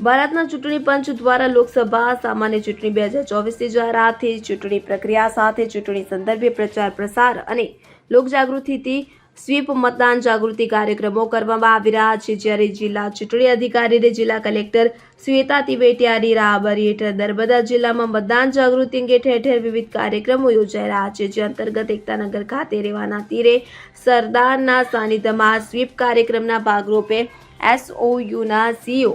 ભારતના ચૂંટણી પંચ દ્વારા લોકસભા સામાન્ય ચૂંટણી બે હજાર ચોવીસની જાહેરાતથી ચૂંટણી પ્રક્રિયા સાથે ચૂંટણી સંદર્ભે પ્રચાર પ્રસાર અને લોકજાગૃતિથી સ્વીપ મતદાન જાગૃતિ કાર્યક્રમો કરવામાં આવી રહ્યા છે. જ્યારે જિલ્લા ચૂંટણી અધિકારી અને જિલ્લા કલેક્ટર શ્વેતા તિવેટિયાની રાહબરી હેઠળ નર્મદા જિલ્લામાં મતદાન જાગૃતિ અંગે ઠેર ઠેર વિવિધ કાર્યક્રમો યોજાઈ રહ્યા છે. જે અંતર્ગત એકતાનગર ખાતે રેવાના તીરે સરદારના સાનિધ્યમાં સ્વીપ કાર્યક્રમના ભાગરૂપે એસઓયુના સીઓ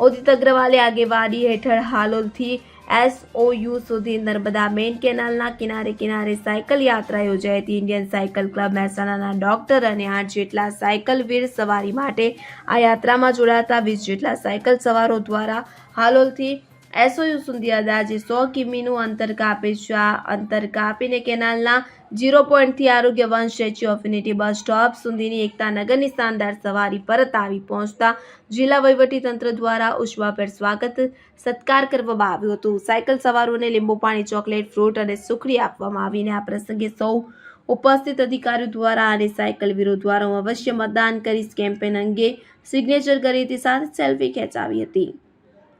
ઉદિત અગ્રવાલે આગેવાની હેઠળ હાલોલથી એસઓયુ સુધી નર્મદા મેઇન કેનાલના કિનારે કિનારે સાયકલ યાત્રા યોજાઈ હતી. ઇન્ડિયન સાયકલ ક્લબ મહેસાણાના ડોક્ટર અને આઠ જેટલા સાયકલ વીર સવારી માટે આ યાત્રામાં જોડાતા વીસ જેટલા સાયકલ સવારો દ્વારા હાલોલથી એસઓયુ સુધી અંદાજે સો કિમીનું અંતર કાપે છે અંતર કાપીને કેનાલના જીરો પોઈન્ટથી Arogya Van statue of unity bus stop સુધીની એકતા નગરની શાનદાર સવારી પરત આવી પહોંચતા જિલ્લા વહીવટીતંત્ર દ્વારા ઉષ્માભેર સ્વાગત સત્કાર કરવામાં આવ્યું હતું. સાયકલ સવારોને લીંબુ પાણી, ચોકલેટ, ફ્રૂટ અને સુખડી આપવામાં આવીને આ પ્રસંગે સૌ ઉપસ્થિત અધિકારીઓ દ્વારા અને સાયકલ વીરો દ્વારા અવશ્ય મતદાન કરી કેમ્પેન અંગે સિગ્નેચર કરી હતી, સાથે સેલ્ફી ખેંચાવી હતી.